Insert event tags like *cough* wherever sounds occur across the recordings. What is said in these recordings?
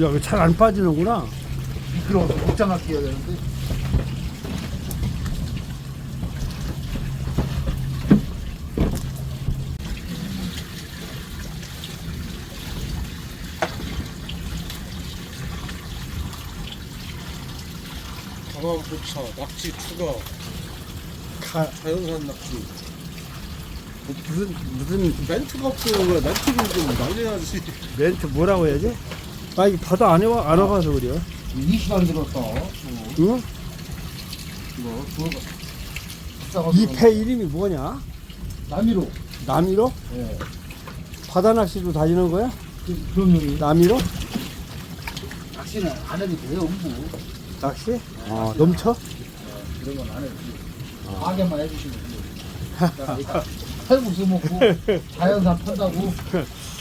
야, 잘 안 빠지는구나. 미끄러워서 복장할 끼야 되는데. 강화부차 낙지 추가. 가, 자연산 낙지. 무슨, 무슨 멘트가 없어요 왜 멘트를 좀 날려야지. 멘트 뭐라고 해야지? 아, 이게 바다 안, 해와, 안 와봐서 그래요. 20만 들었어 응? 이거 그거 비싸고 이배 이름이 뭐냐? 남이로 남이로? 예 바다 낚시도 다니는 거야? 그, 그런 놈이 남이로? 낚시는 안 해도 돼요 음부 낚시? 어, 넘쳐? 이런 건 안 해도 돼요 가게만 해주시면 돼요 *laughs* 칼국수 먹고 자연산 판다고 *laughs*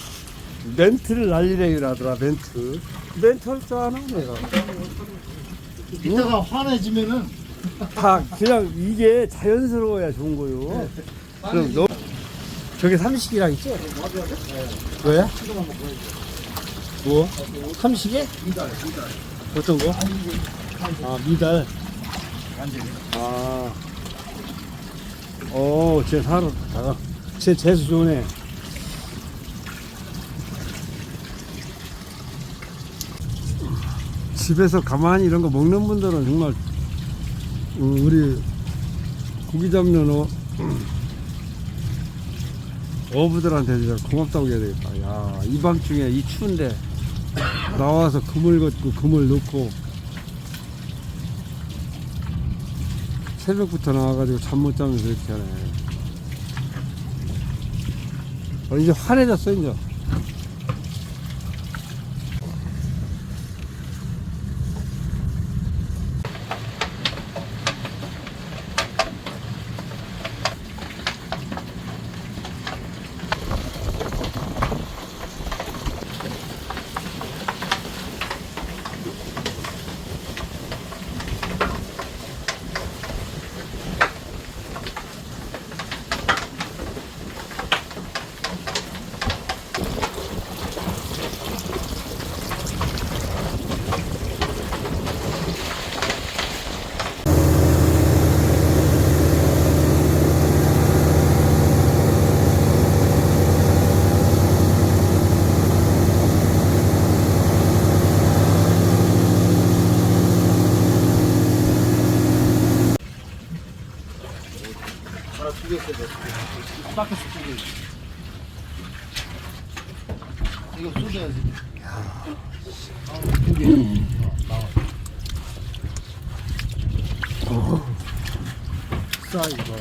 멘트를 날리래라더라, 멘트. 멘트 할 줄 아나, 내가. 이따가 화내지면은 다, 그냥 이게 자연스러워야 좋은 거요. 그럼 너, 저게 삼식이랑 있지? 뭐야? 뭐? 삼식이? 미달 미달 어떤 거? 아, 미달. 아. 오, 쟤 사러 다가. 쟤 재수 좋네. 집에서 가만히 이런 거 먹는 분들은 정말 어, 우리 고기 잡는 어, *clears throat* 어부들한테 진짜 고맙다고 해야 되겠다. 야, 이 밤중에 이 추운데 나와서 그물 걷고 그물 넣고 새벽부터 나와가지고 잠 못 자면서 이렇게 하네. 어, 이제 환해졌어, 이제. 싸 이거.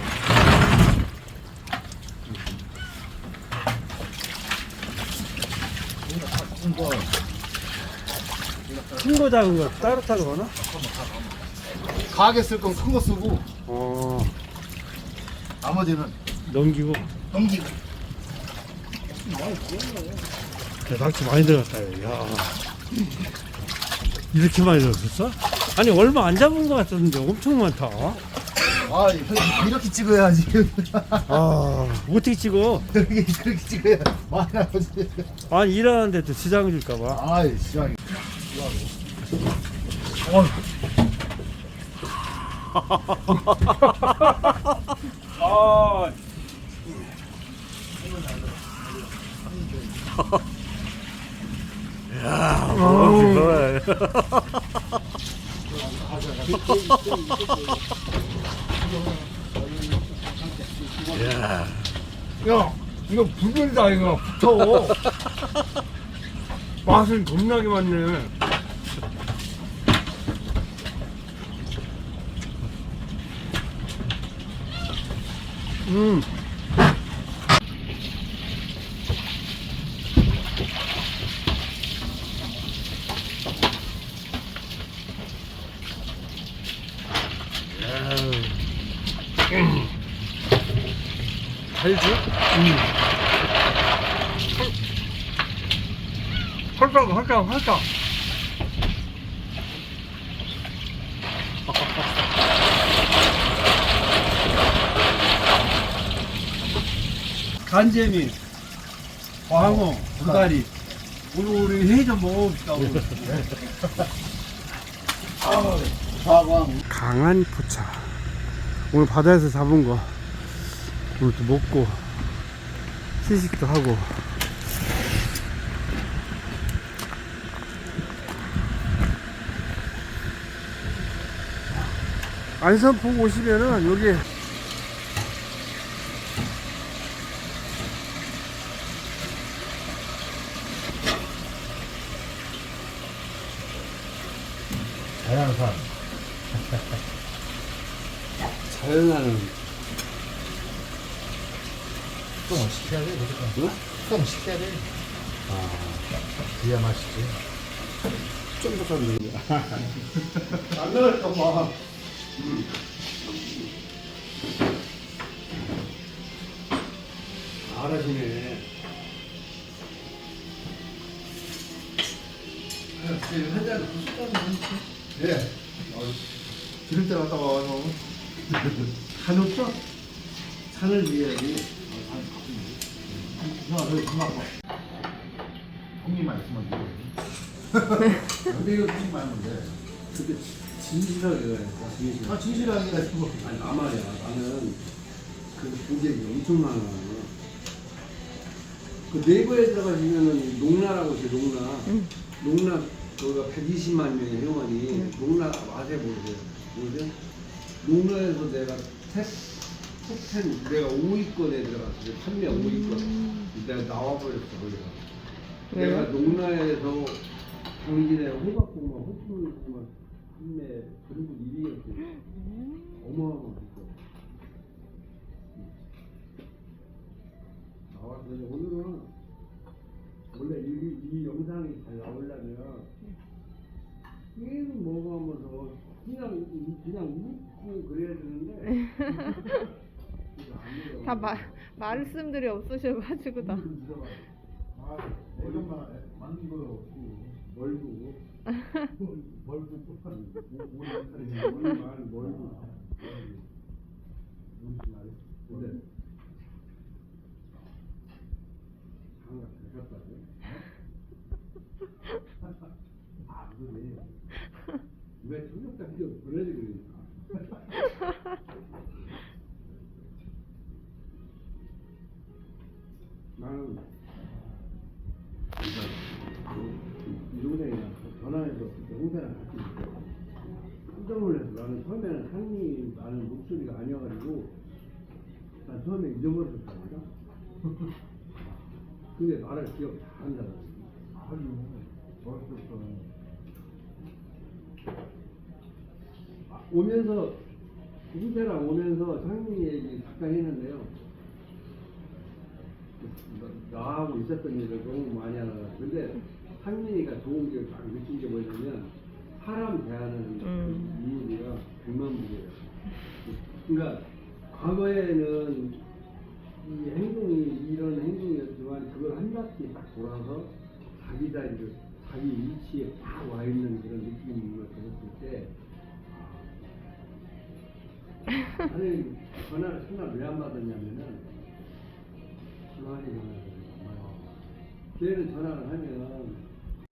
이거 큰거 작은 거 따로 따로 하나? 가게 쓸 건 큰 거 쓰고 어 나머지는 넘기고. 넘기고. 야, 낙지 많이 들어갔다. 야. 이렇게 많이 들어갔어? 아니 얼마 안 잡은 것 같았는데 엄청 많다. 아 형, 이렇게 찍어야지. 아 어떻게 찍어? 이렇게 그렇게 찍어야 나오지. 아니 일하는데 또 지장 줄까봐. 아이 시장이. 아. 야, 뭐, 야, *laughs* 야, 이거 불변이다 이거 붙어. *laughs* 맛은 겁나게 많네. 음. 달지? 음. 헐떡, 헐떡, 헐떡. *laughs* 간재미, 광어, 도다리. 오늘 우리 회좀 먹어봅시다. *laughs* 강한 포차. 오늘 바다에서 잡은 거 또 먹고 시식도 하고. 안산포 오시면은 여기 자연산. 자연 하는 좀 시켜야 돼, 무조건. 좀 시켜야 돼. 아, 그래야 맛있지. 쫀득한 *laughs* 안 나갈까 봐. 알아시네. 예. 기름 때 갔다 와서. 간 없어? 산을 위해야지. 형, 저기 그만 봐. 형님만 있으면 돼. 근데 이거 형님 말면 돼. 근데 진실하게 그러니까. 진실하게. 아, 진실하게 가지고. 아니 나 말이야 나는 그 고객이 엄청 많아 그 네이버에 들어가시면은 농나라고 있어요 농나 농나 거기가 120만 명의 회원이 농나 맛에 보세요 보세요 농나에서 내가 탭10 내가 5위권에 들어갔어요. 판매 5위권. 내가 나와버렸어 거기가 내가 농나에서 당진에 호박고구마 호수고구마 판매 전국 1위였어요. 어마어마했어. 나와서 이제 오늘은 원래 이, 이 영상이 잘 나오려면 계속 먹어가면서 그냥 그냥 웃고 그래야 되는데. *laughs* 다 마, 말씀들이 없으셔가지고 다. 멀고 멀고 똑같은 멀고 근데 장갑 잘 갔다 아 그러네 왜 청력자 필요 보내지 그러니까 나는 이 동생이랑 전화해서 같이 있어. 깜짝 놀랐어. 나는 처음에는 한이 나는 목소리가 아니어가지고 난 처음에 잊어버렸었다니까. *laughs* 근데 나를 기억 다 한다. 아유, 멋있었어. 아, 오면서 홍대랑 오면서 상민이 얘기 잠깐 했는데요. 나- 나하고 있었던 일을 너무 많이 하다가 근데 상민이가 좋은 게 딱 느낀 게 뭐냐면 사람 대하는 음. 이유가 백만부예요. 그러니까 과거에는 이 행동이 이런 행동이었지만 그걸 한 바퀴 딱 돌아서 자기 자리를 자기 위치에 딱 와 있는 그런 느낌을 들었을 때 아, 아니 전화를 전화 왜안 받았냐면은 주한이 전화 를 받아요. 걔는 전화를 하면